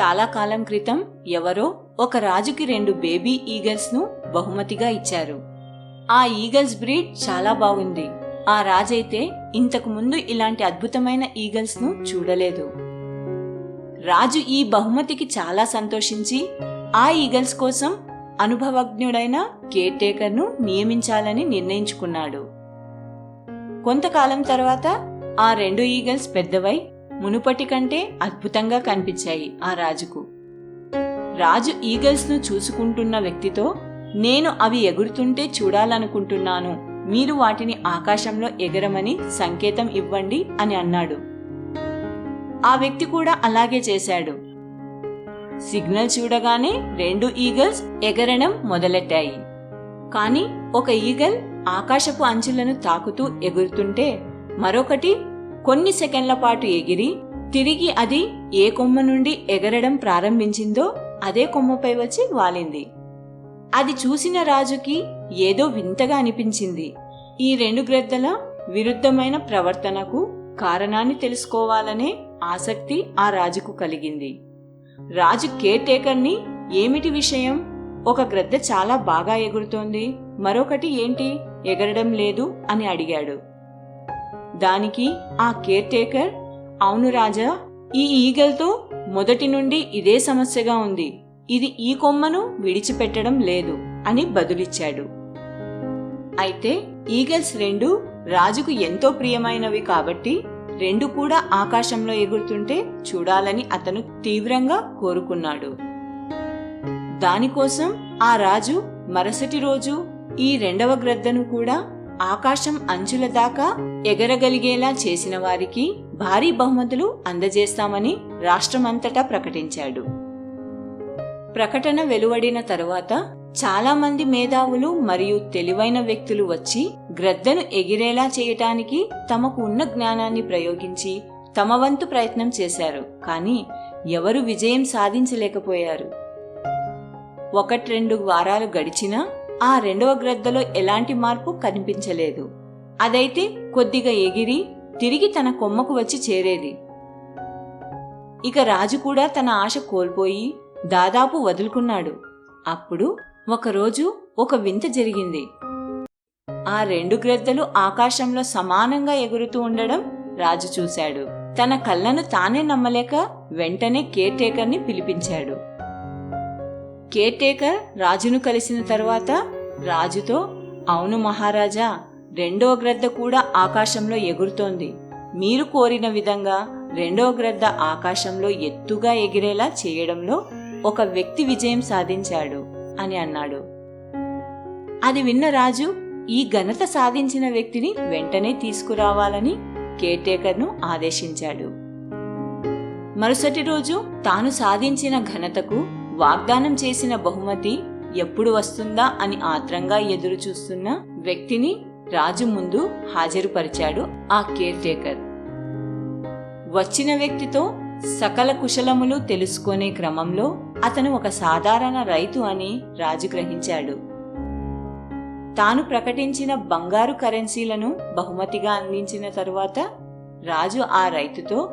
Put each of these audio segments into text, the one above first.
చాలా కాలం క్రితం ఎవరో ఒక రాజుకి రెండు బేబీ ఈగల్స్ను బహుమతిగా ఇచ్చారు. ఆ ఈగల్స్ బ్రీడ్ చాలా బాగుంది. ఆ రాజైతే ఇంతకు ముందు ఇలాంటి అద్భుతమైన ఈగల్స్ను చూడలేదు. రాజు ఈ బహుమతికి చాలా సంతోషించి ఆ ఈగల్స్ కోసం అనుభవజ్ఞుడైన కేర్ టేకర్ను నియమించాలని నిర్ణయించుకున్నాడు. కొంతకాలం తర్వాత ఆ రెండు ఈగల్స్ పెద్దవై మునుపటి కంటే అద్భుతంగా కనిపించాయి ఆ రాజుకు. రాజు ఈగల్స్ను చూసుకుంటున్న వ్యక్తితో నేను అవి ఎగురుతుంటే చూడాలనుకుంటున్నాను మీరు వాటిని ఆకాశంలో ఎగరమని సంకేతం ఇవ్వండి అని అన్నాడు. ఆ వ్యక్తి కూడా అలాగే చేశాడు. సిగ్నల్ చూడగానే రెండు ఈగల్స్ ఎగరడం మొదలెట్టాయి. కానీ ఒక ఈగల్ ఆకాశపు అంచులను తాకుతూ ఎగురుతుంటే మరొకటి కొన్ని సెకండ్ల పాటు ఎగిరి తిరిగి అది ఏ కొమ్మ నుండి ఎగరడం ప్రారంభించిందో అదే కొమ్మపై వచ్చి వాలింది. అది చూసిన రాజుకి ఏదో వింతగా అనిపించింది. ఈ రెండు గ్రద్దల విరుద్ధమైన ప్రవర్తనకు కారణాన్ని తెలుసుకోవాలనే ఆసక్తి ఆ రాజుకు కలిగింది. రాజు కేర్ టేకర్ని ఏమిటి విషయం? ఒక గ్రద్ద చాలా బాగా ఎగురుతోంది. మరొకటి ఏంటి? ఎగరడం లేదు అని అడిగాడు. దానికి ఆ కేర్ టేకర్ అవును రాజా ఈ ఈగల్తో మొదటి నుండి ఇదే సమస్యగా ఉంది. ఇది ఈ కొమ్మను విడిచిపెట్టడం లేదు అని బదులిచ్చాడు. అయితే ఈగల్స్ రెండు రాజుకు ఎంతో ప్రియమైనవి కాబట్టి రెండు కూడా ఆకాశంలో ఎగురుతుంటే చూడాలని అతను తీవ్రంగా కోరుకున్నాడు. దానికోసం ఆ రాజు మరుసటి రోజు ఈ రెండవ గ్రద్దను కూడా ఆకాశం అంచుల దాకా ఎగరగలిగేలా చేసిన వారికి భారీ బహుమతులు అందజేస్తామని రాష్ట్రమంతటా ప్రకటించాడు. ప్రకటన వెలువడిన తరువాత చాలా మంది మేధావులు మరియు తెలివైన వ్యక్తులు వచ్చి గ్రద్దను ఎగిరేలా చేయటానికి తమకు ఉన్న జ్ఞానాన్ని ప్రయోగించి తమ వంతు ప్రయత్నం చేశారు. కానీ ఎవరు విజయం సాధించలేకపోయారు. ఒకట్రెండు వారాలు గడిచినా ఆ రెండవ గ్రద్దలో ఎలాంటి మార్పు కనిపించలేదు. అదైతే కొద్దిగా ఎగిరి తిరిగి తన కొమ్మకు వచ్చి చేరేది. ఇక రాజు కూడా తన ఆశ కోల్పోయి దాదాపు వదులుకున్నాడు. అప్పుడు ఒకరోజు ఒక వింత జరిగింది. ఆ రెండు గ్రద్దలు ఆకాశంలో సమానంగా ఎగురుతూ ఉండడం రాజు చూశాడు. తన కళ్ళను తానే నమ్మలేక వెంటనే కేర్ టేకర్ని పిలిపించాడు. కేర్టేకర్ రాజును కలిసిన తర్వాత రాజుతో అవును మహారాజా రెండో గ్రద్ద కూడా ఆకాశంలో ఎగురుతోంది. మీరు కోరిన విధంగా రెండో గ్రద్ద ఆకాశంలో ఎత్తుగా ఎగిరేలా చేయడంలో ఒక వ్యక్తి విజయం సాధించాడు అని అన్నాడు. అది విన్న రాజు ఈ ఘనత సాధించిన వ్యక్తిని వెంటనే తీసుకురావాలని కేర్టేకర్ను ఆదేశించాడు. మరుసటి రోజు తాను సాధించిన ఘనతకు వాగ్దానం చేసిన బహుమతి ఎప్పుడు వస్తుందా అని ఆత్రంగా ఎదురు చూస్తున్న వ్యక్తిని రాజు ముందు హాజరుపరిచాడు ఆ కేర్ టేకర్ వచ్చిన వ్యక్తితో సకల కుశలములు తెలుసుకునే క్రమంలో అతను ఒక సాధారణ రైతు అని రాజు గ్రహించాడు. తాను ప్రకటించిన బంగారు కరెన్సీలను బహుమతిగా అందించిన తరువాత రాజు ఆ రైతుతో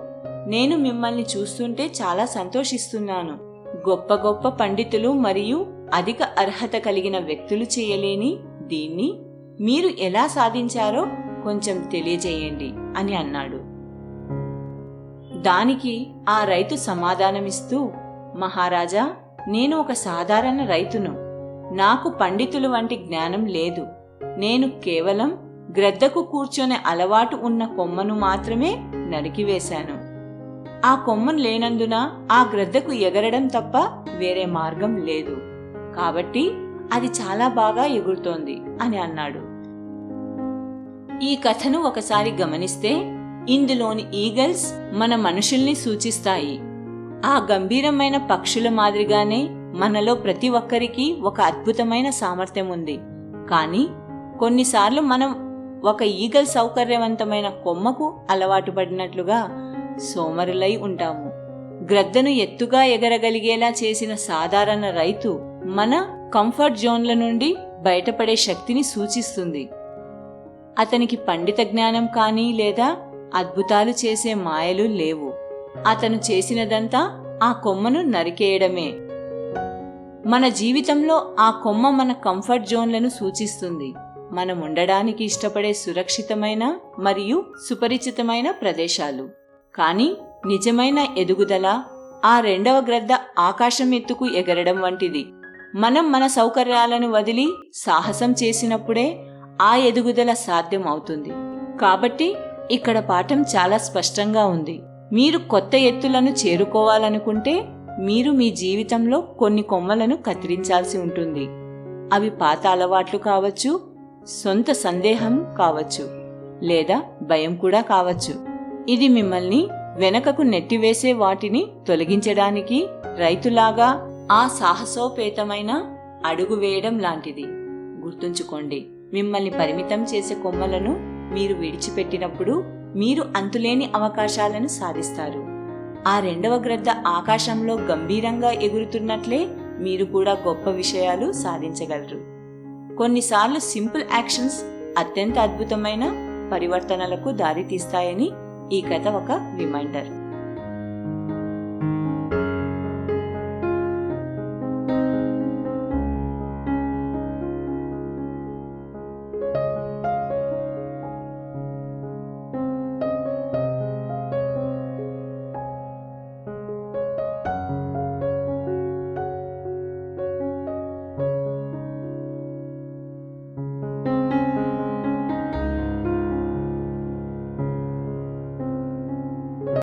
నేను మిమ్మల్ని చూస్తుంటే చాలా సంతోషిస్తున్నాను. గొప్ప గొప్ప పండితులు మరియు అధిక అర్హత కలిగిన వ్యక్తులు చేయలేని దీన్ని మీరు ఎలా సాధించారో కొంచెం తెలియజేయండి అని అన్నాడు. దానికి ఆ రైతు సమాధానమిస్తూ మహారాజా నేను ఒక సాధారణ రైతును. నాకు పండితులు వంటి జ్ఞానం లేదు. నేను కేవలం గ్రద్దకు కూర్చొనే అలవాటు ఉన్న కొమ్మను మాత్రమే నరికివేశాను. ఆ కొమ్మను లేనందున ఆ గ్రద్దకు ఎగరడం తప్ప వేరే మార్గం లేదు. కాబట్టి అది చాలా బాగా ఎగురుతోంది అని అన్నాడు. ఈ కథను ఒకసారి గమనిస్తే ఇందులోని ఈగల్స్ మన మనుషుల్ని సూచిస్తాయి. ఆ గంభీరమైన పక్షుల మాదిరిగానే మనలో ప్రతి ఒక్కరికి ఒక అద్భుతమైన సామర్థ్యం ఉంది. కానీ కొన్నిసార్లు మనం ఒక ఈగల్ సౌకర్యవంతమైన కొమ్మకు అలవాటు పడినట్లుగా సోమరులై ఉంటాము. గ్రద్దను ఎత్తుగా ఎగరగలిగేలా చేసిన సాధారణ రైతు మన కంఫర్ట్ జోన్ల నుండి బయటపడే శక్తిని సూచిస్తుంది. అతనికి పండిత జ్ఞానం కానీ లేదా అద్భుతాలు చేసే మాయలు లేవు. అతను చేసినదంతా ఆ కొమ్మను నరికేయడమే. మన జీవితంలో ఆ కొమ్మ మన కంఫర్ట్ జోన్లను సూచిస్తుంది. మనం ఉండడానికి ఇష్టపడే సురక్షితమైన మరియు సుపరిచితమైన ప్రదేశాలు. కానీ నిజమైన ఎదుగుదల ఆ రెండవ గ్రద్ద ఆకాశం ఎత్తుకు ఎగరడం వంటిది. మనం మన సౌకర్యాలను వదిలి సాహసం చేసినప్పుడే ఆ ఎదుగుదల సాధ్యం అవుతుంది కాబట్టి ఇక్కడ పాఠం చాలా స్పష్టంగా ఉంది. మీరు కొత్త ఎత్తులను చేరుకోవాలనుకుంటే మీరు మీ జీవితంలో కొన్ని కొమ్మలను కత్తిరించాల్సి ఉంటుంది. అవి పాత అలవాట్లు కావచ్చు సొంత సందేహం కావచ్చు లేదా భయం కూడా కావచ్చు. ఇది మిమ్మల్ని వెనకకు నెట్టివేసే వాటిని తొలగించడానికి రైతులాగా ఆ సాహసోపేతమైన అడుగు వేయడం లాంటిది. గుర్తుంచుకోండి మిమ్మల్ని పరిమితం చేసే కొమ్మలను మీరు విడిచిపెట్టినప్పుడు మీరు అంతులేని అవకాశాలను సాధిస్తారు. ఆ రెండవ గ్రద్ద ఆకాశంలో గంభీరంగా ఎగురుతున్నట్లే మీరు కూడా గొప్ప విషయాలు సాధించగలరు. కొన్నిసార్లు సింపుల్ యాక్షన్స్ అత్యంత అద్భుతమైన పరివర్తనలకు దారితీస్తాయని ఈ కథ ఒక రిమైండర్.